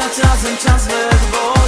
spędzać razem czas we